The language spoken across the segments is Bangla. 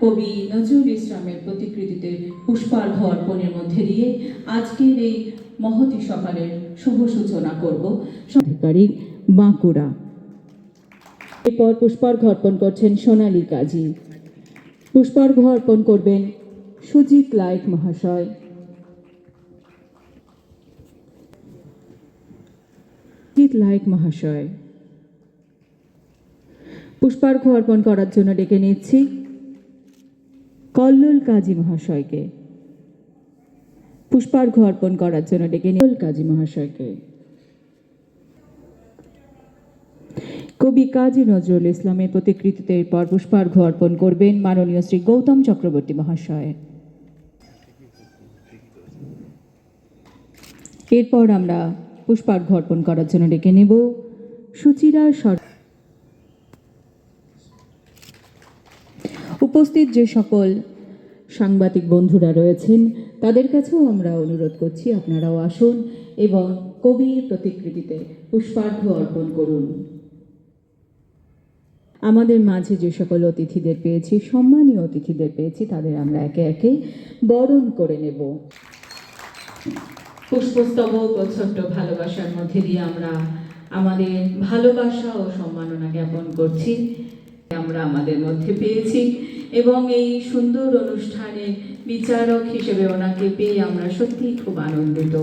কবি নজরুল ইসলামের প্রতিকৃতিতে পুষ্পার্ঘ অর্পণের মধ্যে দিয়ে আজকের এই মহতি সকালের শুভ সূচনা করব। সরকারি বাঁকুড়া। এরপর পুষ্পার্ঘ অর্পণ করছেন সোনালী কাজী। পুষ্পার্ঘ অর্পণ করবেন সুজিত লাইক মহাশয়। সুজিত লাইক মহাশয়। পুষ্পার্ঘ অর্পণ করার জন্য ডেকে নিচ্ছি কল্লোল কাজী মহাশয়কে। পুষ্পার্ঘ অর্পণ করার জন্য ডেকে নিল কাজী মহাশয়কে। কবি কাজী নজরুল ইসলামের প্রতিকৃতিতে এরপর পুষ্পার্ঘ অর্পণ করবেন মাননীয় শ্রী গৌতম চক্রবর্তী মহাশয়। এরপর আমরা পুষ্পার্ঘ অর্পণ করার জন্য ডেকে নেব সুচিরা সর উপস্থিত যে সকল সাংবাদিক বন্ধুরা রয়েছেন, তাদের কাছেও আমরা অনুরোধ করছি আপনারাও আসুন এবং কবির প্রতিকৃতিতে পুষ্পার্ঘ অর্পণ করুন। আমাদের মাঝে যে সকল অতিথিদের পেয়েছি, সম্মানীয় অতিথিদের পেয়েছি, তাদের আমরা একে একে বরণ করে নেব। পুষ্পস্তবক ও ছোট্ট ভালোবাসার মধ্যে দিয়ে আমরা আমাদের ভালোবাসা ও সম্মাননা জ্ঞাপন করছি। আমরা আমাদের মধ্যে পেয়েছি এবং এই সুন্দর অনুষ্ঠানে বিচারক হিসেবে ওনাকে পেয়ে আমরা সত্যিই খুব আনন্দিত।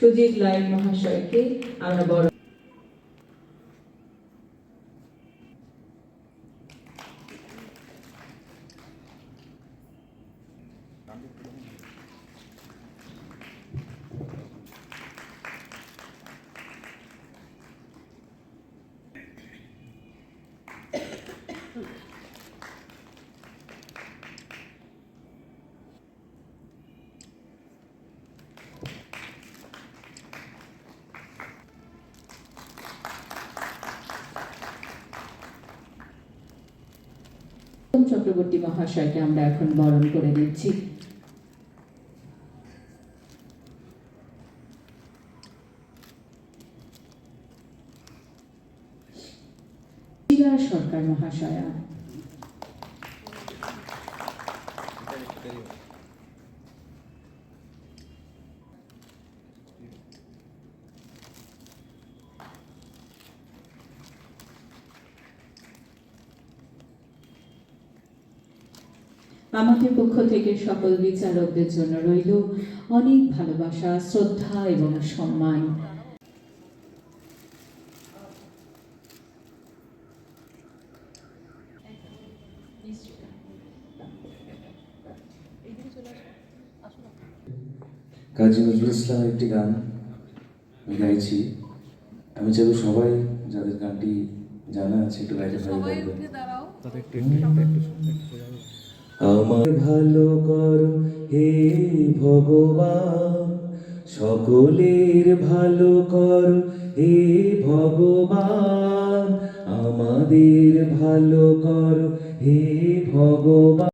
সুজিত লাইন মহাশয়কে আমরা বড় গৌতম চক্রবর্তী মহাশয়কে আমরা এখন বরণ করে দিচ্ছি শিলা সরকার মহাশয়া। আমাদের পক্ষ থেকে সকল বিচারকদের জন্য রইল অনেক ভালোবাসা, শ্রদ্ধা এবং সম্মান। কাজী নজরুল ইসলাম একটি গান গাইছি। আমি চাইব সবাই যাদের গানটি জানা আছে একটু গাইতে পারি আমার ভালো কর হে ভগবান। সকলের ভালো কর হে ভগবান। আমাদের ভালো কর হে ভগবান।